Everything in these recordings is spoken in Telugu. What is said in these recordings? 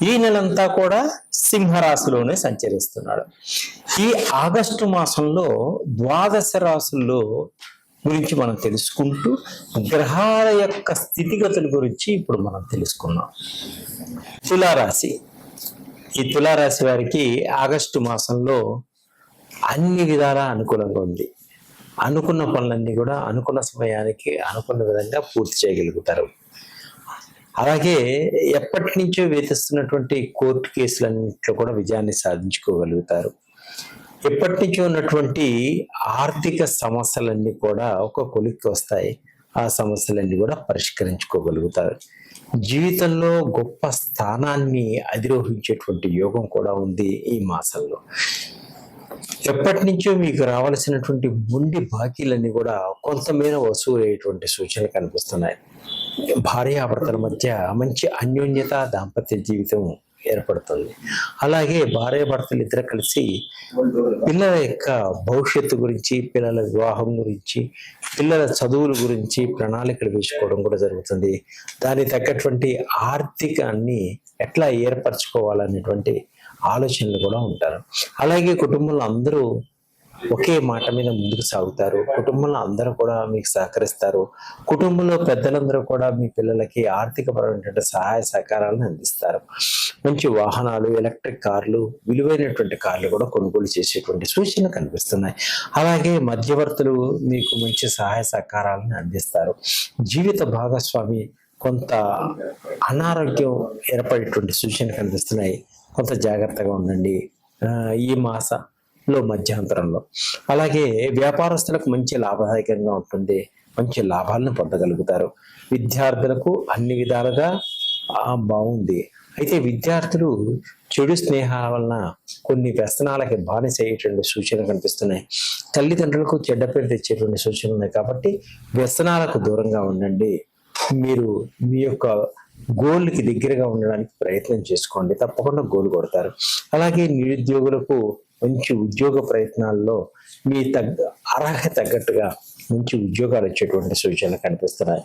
ఈ నెలంతా కూడా సింహరాశిలోనే సంచరిస్తున్నాడు. ఈ ఆగస్టు మాసంలో ద్వాదశ రాశుల్లో గురించి మనం తెలుసుకుంటూ గ్రహాల యొక్క స్థితిగతుల గురించి ఇప్పుడు మనం తెలుసుకున్నాం తులారాశి. ఈ తులారాశి వారికి ఆగస్టు మాసంలో అన్ని విధాల అనుకూలంగా ఉంది. అనుకున్న పనులన్నీ కూడా అనుకున్న సమయానికి అనుకున్న విధంగా పూర్తి చేయగలుగుతారు. అలాగే ఎప్పటి నుంచో వేధిస్తున్నటువంటి కోర్టు కేసులన్నింటిలో కూడా విజయాన్ని సాధించుకోగలుగుతారు. ఎప్పటి నుంచో ఉన్నటువంటి ఆర్థిక సమస్యలన్నీ కూడా ఒక కొలిక్కి వస్తాయి. ఆ సమస్యలన్నీ కూడా పరిష్కరించుకోగలుగుతారు. జీవితంలో గొప్ప స్థానాన్ని అధిరోహించేటువంటి యోగం కూడా ఉంది ఈ మాసంలో. ఎప్పటి నుంచో మీకు రావాల్సినటువంటి ముండి బాకీలన్నీ కూడా కొంతమేర వసూలు అయ్యేటువంటి సూచనలు కనిపిస్తున్నాయి. భార్యాభర్తల మధ్య మంచి అన్యోన్యత దాంపత్య జీవితం ఏర్పడుతుంది. అలాగే భార్యాభర్తలు ఇద్దరు కలిసి పిల్లల యొక్క భవిష్యత్తు గురించి పిల్లల వివాహం గురించి పిల్లల చదువుల గురించి ప్రణాళికలు వేసుకోవడం కూడా జరుగుతుంది. దానికి తగ్గటువంటి ఆర్థికాన్ని ఎట్లా ఏర్పరచుకోవాలనేటువంటి ఆలోచనలు కూడా ఉంటారు. అలాగే కుటుంబంలో అందరూ ఒకే మాట మీద ముందుకు సాగుతారు. కుటుంబంలో అందరూ కూడా మీకు సహకరిస్తారు. కుటుంబంలో పెద్దలందరూ కూడా మీ పిల్లలకి ఆర్థికపరమైనటువంటి సహాయ సహకారాలను అందిస్తారు. మంచి వాహనాలు ఎలక్ట్రిక్ కార్లు విలువైనటువంటి కార్లు కూడా కొనుగోలు చేసేటువంటి సూచనలు కనిపిస్తున్నాయి. అలాగే మధ్యవర్తులు మీకు మంచి సహాయ సహకారాలను అందిస్తారు. జీవిత భాగస్వామి కొంత అనారోగ్యం ఏర్పడేటువంటి సూచనలు కనిపిస్తున్నాయి. కొంత జాగ్రత్తగా ఉండండి. ఈ మాస లో మధ్యాంతరంలో. అలాగే వ్యాపారస్తులకు మంచి లాభదాయకంగా ఉంటుంది. మంచి లాభాలను పొందగలుగుతారు. విద్యార్థులకు అన్ని విధాలుగా బాగుంది. అయితే విద్యార్థులు చెడు స్నేహాల వలన కొన్ని వ్యసనాలకి బానిస అయ్యేటువంటి సూచనలు కనిపిస్తున్నాయి. తల్లిదండ్రులకు చెడ్డ పేరు తెచ్చేటువంటి సూచనలు ఉన్నాయి కాబట్టి వ్యసనాలకు దూరంగా ఉండండి. మీరు మీ యొక్క గోల్కి దగ్గరగా ఉండడానికి ప్రయత్నం చేసుకోండి. తప్పకుండా గోల్ కొడతారు. అలాగే నిరుద్యోగులకు మంచి ఉద్యోగ ప్రయత్నాల్లో మీ తగ్గ అర్హత తగ్గట్టుగా మంచి ఉద్యోగాలు వచ్చేటువంటి సూచనలు కనిపిస్తున్నాయి.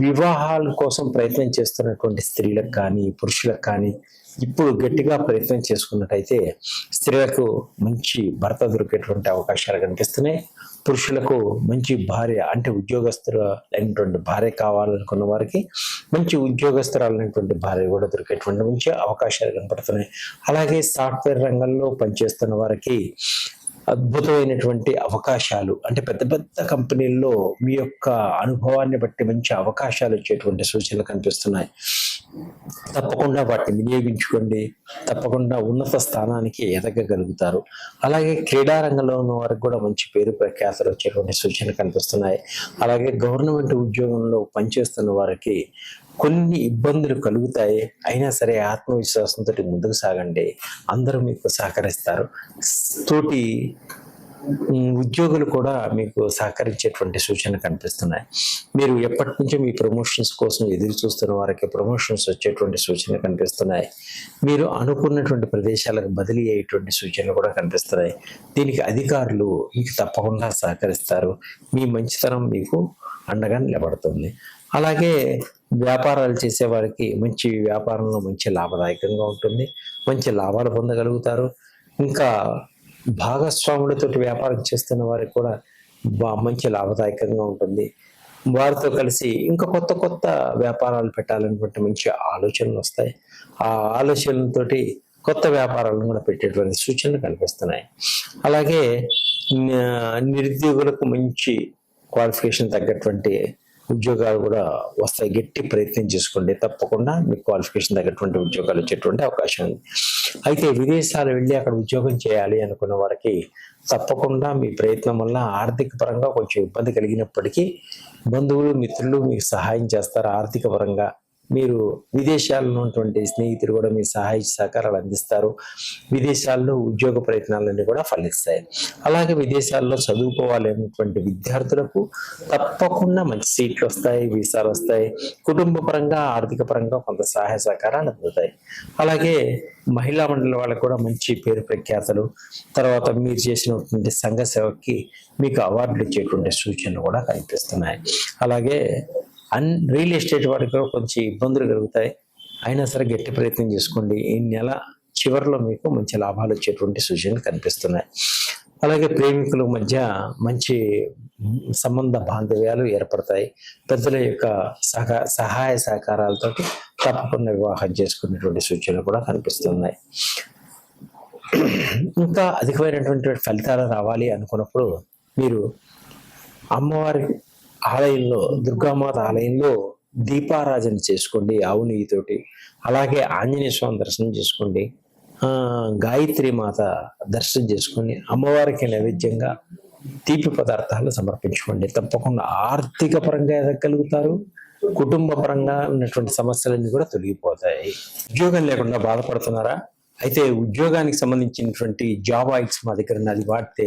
వివాహాల కోసం ప్రయత్నం చేస్తున్నటువంటి స్త్రీలకు కానీ పురుషులకు కానీ ఇప్పుడు గట్టిగా ప్రయత్నం చేసుకున్నట్టయితే స్త్రీలకు మంచి భర్త దొరికేటువంటి అవకాశాలు కనిపిస్తున్నాయి. పురుషులకు మంచి భార్య అంటే ఉద్యోగస్తులు అయినటువంటి భార్య కావాలనుకున్న వారికి మంచి ఉద్యోగస్తురాలైనటువంటి భార్య కూడా దొరికేటువంటి మంచి అవకాశాలు కనపడుతున్నాయి. అలాగే సాఫ్ట్వేర్ రంగంలో పనిచేస్తున్న వారికి అద్భుతమైనటువంటి అవకాశాలు అంటే పెద్ద పెద్ద కంపెనీల్లో మీ యొక్క అనుభవాన్ని బట్టి మంచి అవకాశాలు వచ్చేటువంటి సూచనలు కనిపిస్తున్నాయి. తప్పకుండా వాటిని వినియోగించుకోండి. తప్పకుండా ఉన్నత స్థానానికి ఎదగగలుగుతారు. అలాగే క్రీడారంగంలో ఉన్న వారికి కూడా మంచి పేరు ప్రఖ్యాతలు వచ్చేటువంటి సూచనలు కనిపిస్తున్నాయి. అలాగే గవర్నమెంట్ ఉద్యోగంలో పనిచేస్తున్న వారికి కొన్ని ఇబ్బందులు కలుగుతాయి. అయినా సరే ఆత్మవిశ్వాసంతో ముందుకు సాగండి. అందరూ మీకు సహకరిస్తారు. తోటి ఉద్యోగులు కూడా మీకు సహకరించేటువంటి సూచన కనిపిస్తున్నాయి. మీరు ఎప్పటి నుంచో మీ ప్రమోషన్స్ కోసం ఎదురు చూస్తున్న వారికి ప్రమోషన్స్ వచ్చేటువంటి సూచన కనిపిస్తున్నాయి. మీరు అనుకున్నటువంటి ప్రదేశాలకు బదిలీ అయ్యేటువంటి సూచనలు కూడా కనిపిస్తున్నాయి. దీనికి అధికారులు మీకు తప్పకుండా సహకరిస్తారు. మీ మంచితనం మీకు అండగా నిలబడుతుంది. అలాగే వ్యాపారాలు చేసేవారికి మంచి వ్యాపారంలో మంచి లాభదాయకంగా ఉంటుంది. మంచి లాభాలు పొందగలుగుతారు. ఇంకా భాగస్వాములతోటి వ్యాపారం చేస్తున్న వారికి కూడా మంచి లాభదాయకంగా ఉంటుంది. వారితో కలిసి ఇంకా కొత్త కొత్త వ్యాపారాలు పెట్టాలనుకుంటే మంచి ఆలోచనలు వస్తాయి. ఆ ఆలోచనలతోటి కొత్త వ్యాపారాలను కూడా పెట్టేటువంటి సూచనలు కనిపిస్తున్నాయి. అలాగే నిరుద్యోగులకు మంచి క్వాలిఫికేషన్ తగ్గటువంటి ఉద్యోగాలు కూడా వస్తాయి. గట్టి ప్రయత్నం చేసుకోండి. తప్పకుండా మీకు క్వాలిఫికేషన్ తగ్గటువంటి ఉద్యోగాలు వచ్చేటువంటి అవకాశం ఉంది. అయితే విదేశాలు వెళ్ళి అక్కడ ఉద్యోగం చేయాలి అనుకున్న వారికి తప్పకుండా మీ ప్రయత్నం వల్ల ఆర్థిక పరంగా కొంచెం ఇబ్బంది కలిగినప్పటికీ బంధువులు మిత్రులు మీకు సహాయం చేస్తారు. ఆర్థిక పరంగా మీరు విదేశాల్లో ఉన్నటువంటి స్నేహితులు కూడా మీ సహాయ సహకారాలు అందిస్తారు. విదేశాల్లో ఉద్యోగ ప్రయత్నాలన్నీ కూడా ఫలిస్తాయి. అలాగే విదేశాల్లో చదువుకోవాలనేటువంటి విద్యార్థులకు తప్పకుండా మంచి సీట్లు వస్తాయి వీసాలు వస్తాయి. కుటుంబ పరంగా ఆర్థిక పరంగా కొంత సహాయ సహకారాలు అందుతాయి. అలాగే మహిళా మండలి వాళ్ళకు కూడా మంచి పేరు ప్రఖ్యాతలు. తర్వాత మీరు చేసినటువంటి సంఘ సేవకి మీకు అవార్డులు ఇచ్చేటువంటి సూచనలు కూడా కనిపిస్తున్నాయి. అలాగే అన్ రియల్ ఎస్టేట్ వారికి కూడా కొంచెం ఇబ్బందులు కలుగుతాయి. అయినా సరే గట్టి ప్రయత్నం చేసుకోండి. ఈ నెల చివరిలో మీకు మంచి లాభాలు వచ్చేటువంటి సూచనలు కనిపిస్తున్నాయి. అలాగే ప్రేమికుల మధ్య మంచి సంబంధ బాంధవ్యాలు ఏర్పడతాయి. పెద్దల యొక్క సహా సహాయ సహకారాలతో తప్పకుండా వివాహం చేసుకునేటువంటి సూచనలు కూడా కనిపిస్తున్నాయి. ఇంకా అధికమైనటువంటి ఫలితాలు రావాలి అనుకున్నప్పుడు మీరు అమ్మవారి ఆలయంలో దుర్గామాత ఆలయంలో దీపారాజన చేసుకోండి ఆవు నెయ్యితోటి అలాగే ఆంజనేయ స్వామి దర్శనం చేసుకోండి. గాయత్రి మాత దర్శనం చేసుకొని అమ్మవారికి నైవేద్యంగా తీపి పదార్థాలు సమర్పించుకోండి. తప్పకుండా ఆర్థిక పరంగా ఎదగలుగుతారు కుటుంబ పరంగా ఉన్నటువంటి సమస్యలన్నీ కూడా తొలగిపోతాయి. ఉద్యోగం లేకుండా బాధపడుతున్నారా? అయితే ఉద్యోగానికి సంబంధించినటువంటి జాబ్ ఆయిల్స్ మా దగ్గర ఉన్నది వాడితే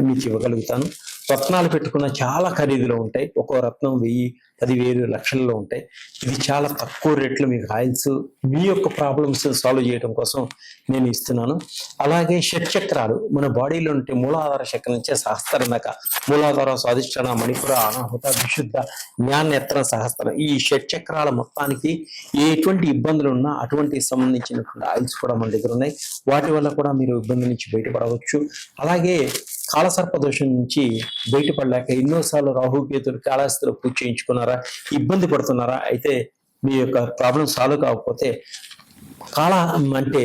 మీకు ఇవ్వగలుగుతాను. రత్నాలు పెట్టుకున్న చాలా ఖరీదులో ఉంటాయి. ఒక్కో రత్నం వెయ్యి పదివేలు లక్షల్లో ఉంటాయి. ఇది చాలా తక్కువ రేట్లు మీకు ఆయిల్స్ మీ యొక్క ప్రాబ్లమ్స్ సాల్వ్ చేయడం కోసం నేను ఇస్తున్నాను. అలాగే షట్చక్రాలు. మన బాడీలో ఉంటే మూలాధార చక్రం నుంచే సహస్రం దాకా మూలాధార స్వాధిష్టాన మణిపుర అనాహుత విశుద్ధ జ్ఞానేత్రం సహస్రం. ఈ షట్చక్రాల మొత్తానికి ఎటువంటి ఇబ్బందులు ఉన్నా అటువంటి సంబంధించినటువంటి ఆయిల్స్ కూడా మన దగ్గర ఉన్నాయి. వాటి వల్ల కూడా మీరు ఇబ్బంది నుంచి బయటపడవచ్చు. అలాగే కాలసర్ప దోషం నుంచి బయటపడలేక ఎన్నోసార్లు రాహుకేతులు కాళహస్తిలో పూజ చేయించుకున్నారా ఇబ్బంది పడుతున్నారా అయితే మీ యొక్క ప్రాబ్లం సాల్వ్ కాకపోతే కాళ అంటే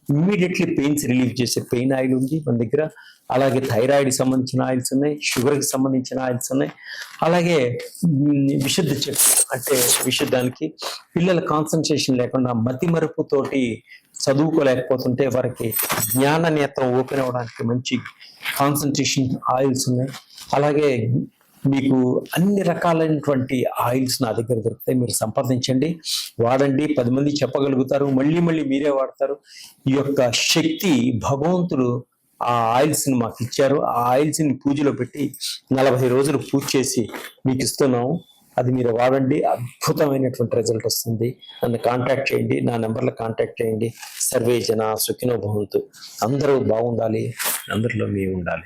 ఇమ్మీడియట్లీ పెయిన్స్ రిలీఫ్ చేసే పెయిన్ ఆయిల్ ఉంది మన దగ్గర. అలాగే థైరాయిడ్ సంబంధించిన ఆయిల్స్ ఉన్నాయి షుగర్కి సంబంధించిన ఆయిల్స్ ఉన్నాయి. అలాగే విశుద్ధ చెక్ అంటే విశుద్ధానికి పిల్లల కాన్సన్ట్రేషన్ లేకుండా మతి మరుపుతోటి చదువుకోలేకపోతుంటే వారికి జ్ఞాన నేత్రం ఓపెన్ అవ్వడానికి మంచి కాన్సన్ట్రేషన్ ఆయిల్స్ ఉన్నాయి. అలాగే మీకు అన్ని రకాలైనటువంటి ఆయిల్స్ నా దగ్గర దొరుకుతాయి. మీరు సంప్రదించండి. వాడండి. పది మంది చెప్పగలుగుతారు. మళ్ళీ మళ్ళీ మీరే వాడతారు. ఈ యొక్క శక్తి భగవంతుడు ఆ ఆయిల్స్ని మాకు ఇచ్చారు. ఆ ఆయిల్స్ని పూజలో పెట్టి నలభై రోజులు పూజ చేసి మీకు ఇస్తున్నాము అది మీరు వాడండి. అద్భుతమైనటువంటి రిజల్ట్ వస్తుంది. నన్ను కాంటాక్ట్ చేయండి. నా నెంబర్లో కాంటాక్ట్ చేయండి. సర్వే జన సుఖినో భవంతు. అందరూ బాగుండాలి. అందరిలో మీ ఉండాలి